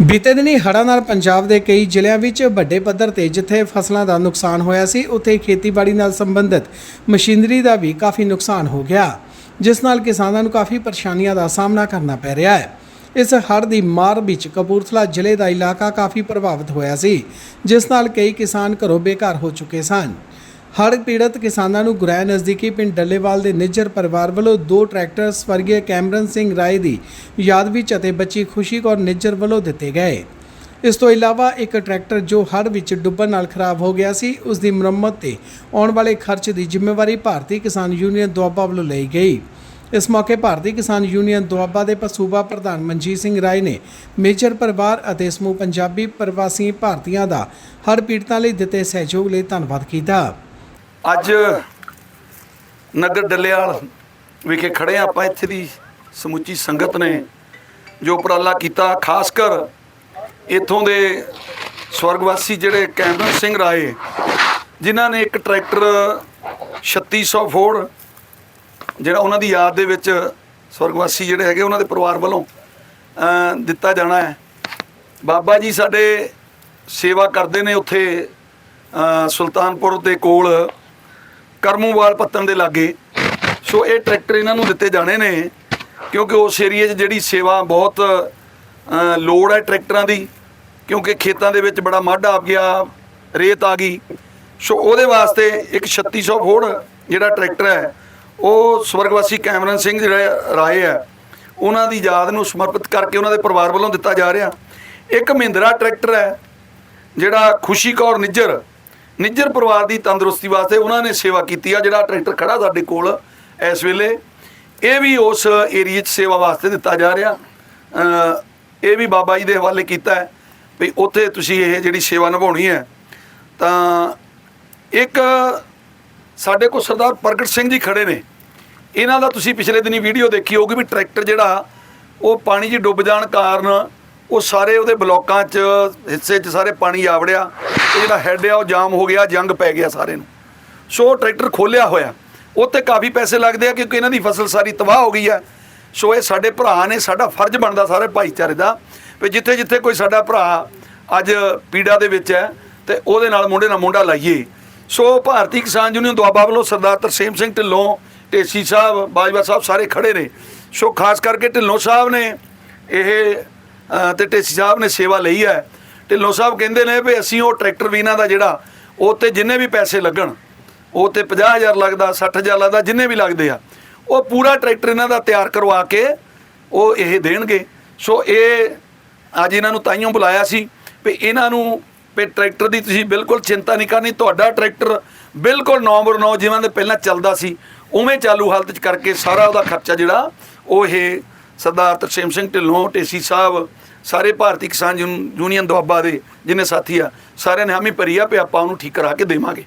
ਬੀਤੇ ਦਿਨੀ ਹੜ੍ਹਾਂ ਨਾਲ ਪੰਜਾਬ ਦੇ ਕਈ ਜ਼ਿਲ੍ਹਿਆਂ ਵਿੱਚ ਵੱਡੇ ਪੱਧਰ ਤੇ ਜਿੱਥੇ ਫਸਲਾਂ ਦਾ ਨੁਕਸਾਨ ਹੋਇਆ ਸੀ, ਉੱਥੇ ਖੇਤੀਬਾੜੀ ਨਾਲ ਸੰਬੰਧਿਤ ਮਸ਼ੀਨਰੀ ਦਾ ਵੀ ਕਾਫੀ ਨੁਕਸਾਨ ਹੋ ਗਿਆ, ਜਿਸ ਨਾਲ ਕਿਸਾਨਾਂ ਨੂੰ ਕਾਫੀ ਪਰੇਸ਼ਾਨੀਆਂ ਦਾ ਸਾਹਮਣਾ ਕਰਨਾ ਪੈ ਰਿਹਾ ਹੈ। ਇਸ ਹੜ੍ਹ ਦੀ ਮਾਰ ਵਿੱਚ ਕਪੂਰਥਲਾ ਜ਼ਿਲ੍ਹੇ ਦਾ ਇਲਾਕਾ ਕਾਫੀ ਪ੍ਰਭਾਵਿਤ ਹੋਇਆ ਸੀ, ਜਿਸ ਨਾਲ ਕਈ ਕਿਸਾਨ ਘਰੋਂ ਬੇਘਰ ਹੋ ਚੁੱਕੇ ਸਨ। ਹੜ੍ਹ ਪੀੜਤ ਕਿਸਾਨਾਂ ਨੂੰ ਗੁਰੈ ਨਜ਼ਦੀਕੀ ਪਿੰਡ ਡੱਲੇਵਾਲ ਦੇ ਨਿੱਜਰ ਪਰਿਵਾਰ ਵੱਲੋਂ ਦੋ ਟਰੈਕਟਰ ਸਵਰਗੀ ਕੈਮਰਨ ਸਿੰਘ ਰਾਏ ਦੀ ਯਾਦ ਵਿੱਚ ਅਤੇ ਬੱਚੀ ਖੁਸ਼ੀ ਕੌਰ ਨਿੱਜਰ ਵੱਲੋਂ ਦਿੱਤੇ ਗਏ। ਇਸ ਤੋਂ ਇਲਾਵਾ ਇੱਕ ਟਰੈਕਟਰ ਜੋ ਹੜ੍ਹ ਵਿੱਚ ਡੁੱਬਣ ਨਾਲ ਖਰਾਬ ਹੋ ਗਿਆ ਸੀ, ਉਸ ਦੀ ਮੁਰੰਮਤ ਤੇ ਆਉਣ ਵਾਲੇ ਖਰਚ ਦੀ ਜ਼ਿੰਮੇਵਾਰੀ ਭਾਰਤੀ ਕਿਸਾਨ ਯੂਨੀਅਨ ਦੁਆਬਾ ਵੱਲੋਂ ਲਈ ਗਈ। ਇਸ ਮੌਕੇ ਭਾਰਤੀ ਕਿਸਾਨ ਯੂਨੀਅਨ ਦੁਆਬਾ ਦੇ ਪਸੂਬਾ ਪ੍ਰਧਾਨ ਮਨਜੀਤ ਸਿੰਘ ਰਾਏ ਨੇ ਮੇਜਰ ਪਰਿਵਾਰ ਅਤੇ ਸਮੂਹ ਪੰਜਾਬੀ ਪ੍ਰਵਾਸੀ ਭਾਰਤੀਆਂ ਦਾ ਹੜ੍ਹ ਪੀੜਤਾਂ ਲਈ ਦਿੱਤੇ ਸਹਿਯੋਗ ਲਈ ਧੰਨਵਾਦ ਕੀਤਾ। ਅੱਜ ਨਗਰ ਡੱਲੇਵਾਲ ਵਿਖੇ ਖੜੇ ਹਾਂ ਆਪਾਂ। ਇੱਥੇ ਦੀ ਸਮੁੱਚੀ ਸੰਗਤ ਨੇ ਜੋ ਉਪਰਾਲਾ ਕੀਤਾ, ਖਾਸ ਕਰ ਇੱਥੋਂ ਦੇ ਸਵਰਗਵਾਸੀ ਜਿਹੜੇ ਕੈਮਰਨ ਸਿੰਘ ਰਾਏ, ਜਿਨ੍ਹਾਂ ਨੇ ਇੱਕ ਟਰੈਕਟਰ 3600 ਫੋੜ, ਜਿਹੜਾ ਉਹਨਾਂ ਦੀ ਯਾਦ ਦੇ ਵਿੱਚ ਸਵਰਗਵਾਸੀ ਜਿਹੜੇ ਹੈਗੇ ਉਹਨਾਂ ਦੇ ਪਰਿਵਾਰ ਵੱਲੋਂ ਦਿੱਤਾ ਜਾਣਾ ਹੈ। ਬਾਬਾ ਜੀ ਸਾਡੇ ਸੇਵਾ ਕਰਦੇ ਨੇ ਉੱਥੇ ਸੁਲਤਾਨਪੁਰ ਦੇ ਕੋਲ ਕਰਮੂਵਾਲ ਪੱਤਨ ਦੇ ਲਾਗੇ। ਸੋ ਇਹ ਟਰੈਕਟਰ ਇਹਨਾਂ ਨੂੰ ਦਿੱਤੇ ਜਾਣੇ ਨੇ, ਕਿਉਂਕਿ ਉਸ ਏਰੀਏ 'ਚ ਜਿਹੜੀ ਸੇਵਾ ਬਹੁਤ ਲੋੜ ਹੈ ਟਰੈਕਟਰਾਂ ਦੀ, ਕਿਉਂਕਿ ਖੇਤਾਂ ਦੇ ਵਿੱਚ ਬੜਾ ਮੱਢ ਆ ਗਿਆ, ਰੇਤ ਆ ਗਈ। ਸੋ ਉਹਦੇ ਵਾਸਤੇ ਇੱਕ 3600 ਫੋੜ ਜਿਹੜਾ ਟਰੈਕਟਰ ਹੈ, ਉਹ ਸਵਰਗਵਾਸੀ ਕੈਮਰਨ ਸਿੰਘ ਜਿਹੜੇ ਰਾਏ ਹੈ। ਉਹਨਾਂ ਦੀ ਯਾਦ ਨੂੰ ਸਮਰਪਿਤ ਕਰਕੇ ਉਹਨਾਂ ਦੇ ਪਰਿਵਾਰ ਵੱਲੋਂ ਦਿੱਤਾ ਜਾ ਰਿਹਾ। ਇੱਕ ਮਹਿੰਦਰਾ ਟਰੈਕਟਰ ਹੈ, ਜਿਹੜਾ ਖੁਸ਼ੀ ਕੌਰ ਨਿੱਜਰ ਨਿੱਜਰ ਪਰਿਵਾਰ ਦੀ ਤੰਦਰੁਸਤੀ ਵਾਸਤੇ ਉਹਨਾਂ ਨੇ ਸੇਵਾ ਕੀਤੀ ਆ, ਜਿਹੜਾ ਟਰੈਕਟਰ ਖੜਾ ਸਾਡੇ ਕੋਲ ਇਸ ਵੇਲੇ। ਇਹ ਵੀ ਉਸ ਏਰੀਏ 'ਚ ਸੇਵਾ ਵਾਸਤੇ ਦਿੱਤਾ ਜਾ ਰਿਹਾ। ਇਹ ਵੀ ਬਾਬਾ ਜੀ ਦੇ ਹਵਾਲੇ ਕੀਤਾ ਹੈ ਵੀ ਉੱਥੇ ਤੁਸੀਂ ਇਹ ਜਿਹੜੀ ਸੇਵਾ ਨਿਭਾਉਣੀ ਹੈ, ਤਾਂ ਇੱਕ ਸਾਡੇ ਕੋਲ ਸਰਦਾਰ ਪ੍ਰਗਟ ਸਿੰਘ ਜੀ ਖੜੇ ਨੇ। ਇਹਨਾਂ ਦਾ ਤੁਸੀਂ ਪਿਛਲੇ ਦਿਨੀ ਵੀਡੀਓ ਦੇਖੀ ਹੋਊਗੀ ਵੀ ਟਰੈਕਟਰ ਜਿਹੜਾ, ਉਹ ਪਾਣੀ 'ਚ ਡੁੱਬ ਜਾਣ ਕਾਰਨ ਉਹ ਸਾਰੇ ਉਹਦੇ ਬਲੋਕਾਂ 'ਚ, ਹਿੱਸੇ 'ਚ ਸਾਰੇ ਪਾਣੀ ਆਵੜਿਆ ਇਹ ਜਿਹੜਾ ਹੈੱਡ ਆ ਉਹ ਜਾਮ ਹੋ ਗਿਆ ਜੰਗ ਪੈ ਗਿਆ ਸਾਰੇ ਨੂੰ। ਸੋ ਉਹ ਟਰੈਕਟਰ ਖੋਲਿਆ ਹੋਇਆ। ਉੱਤੇ ਕਾਫੀ ਪੈਸੇ ਲੱਗਦੇ ਆ ਕਿਉਂਕਿ ਇਹਨਾਂ ਦੀ ਫਸਲ ਸਾਰੀ ਤਬਾਹ ਹੋ ਗਈ ਆ। ਸੋ ਇਹ ਸਾਡੇ ਭਰਾ ਨੇ ਸਾਡਾ ਫਰਜ਼ ਬਣਦਾ ਸਾਰੇ ਭਾਈਚਾਰੇ ਦਾ ਵੀ ਜਿੱਥੇ ਜਿੱਥੇ ਕੋਈ ਸਾਡਾ ਭਰਾ ਅੱਜ ਪੀੜਾ ਦੇ ਵਿੱਚ ਹੈ ਤੇ ਉਹਦੇ ਨਾਲ ਮੁੰਡੇ ਨਾਲ ਮੁੰਡਾ ਲਾਈਏ। ਸੋ ਭਾਰਤੀ ਕਿਸਾਨ ਯੂਨੀਅਨ ਦੁਆਬਾ ਵੱਲੋਂ ਸਰਦਾਰ ਤਰਸੇਮ ਸਿੰਘ ਢਿੱਲੋਂ ਢੇਸੀ ਸਾਹਿਬ ਬਾਜਵਾ ਸਾਹਿਬ ਸਾਰੇ ਖੜੇ ਨੇ। ਸੋ ਖਾਸ ਕਰਕੇ ਢਿੱਲੋਂ ਸਾਹਿਬ ਨੇ ਇਹ ਅ, ਤੇ ਢੇਸੀ ਸਾਹਿਬ ਨੇ ਸੇਵਾ ਲਈ ਹੈ। ਢਿੱਲੋਂ ਸਾਹਿਬ ਕਹਿੰਦੇ ਨੇ ਵੀ ਅਸੀਂ ਉਹ ਟਰੈਕਟਰ ਵੀ ਇਹਨਾਂ ਦਾ ਜਿਹੜਾ, ਉਹ ਤੇ ਜਿੰਨੇ ਵੀ ਪੈਸੇ ਲੱਗਣ, ਉਹ ਤੇ 50000 ਲੱਗਦਾ 60000 ਲੱਗਦਾ, ਜਿੰਨੇ ਵੀ ਲੱਗਦੇ ਆ, ਉਹ ਪੂਰਾ ਟਰੈਕਟਰ ਇਹਨਾਂ ਦਾ ਤਿਆਰ ਕਰਵਾ ਕੇ ਉਹ ਇਹ ਦੇਣਗੇ। ਸੋ ਇਹ ਅੱਜ ਇਹਨਾਂ ਨੂੰ ਤਾਈਓ ਬੁਲਾਇਆ ਸੀ ਵੀ ਇਹਨਾਂ ਨੂੰ ਵੀ ਟਰੈਕਟਰ ਦੀ ਤੁਸੀਂ ਬਿਲਕੁਲ ਚਿੰਤਾ ਨਹੀਂ ਕਰਨੀ, ਤੁਹਾਡਾ ਟਰੈਕਟਰ ਬਿਲਕੁਲ ਨੰਬਰ 9 ਜਿਵੇਂ ਦੇ ਪਹਿਲਾਂ ਚੱਲਦਾ ਸੀ, ਉਵੇਂ ਚਾਲੂ ਹਾਲਤ 'ਚ ਕਰਕੇ ਸਾਰਾ ਉਹਦਾ ਖਰਚਾ ਜਿਹੜਾ, ਉਹ ਇਹ ਸਰਦਾਰ ਤਰਸੇਮ ਸਿੰਘ ਢਿੱਲੋਂ, ਢੇਸੀ ਸਾਹਿਬ, ਸਾਰੇ ਭਾਰਤੀ ਕਿਸਾਨ ਯੂਨ- ਯੂਨੀਅਨ ਦੁਆਬਾ ਦੇ ਜਿੰਨੇ ਸਾਥੀ ਆ, ਸਾਰਿਆਂ ਨੇ ਹਾਮੀ ਭਰੀ ਆ ਵੀ ਆਪਾਂ ਉਹਨੂੰ ਠੀਕ ਕਰਾ ਕੇ ਦੇਵਾਂਗੇ।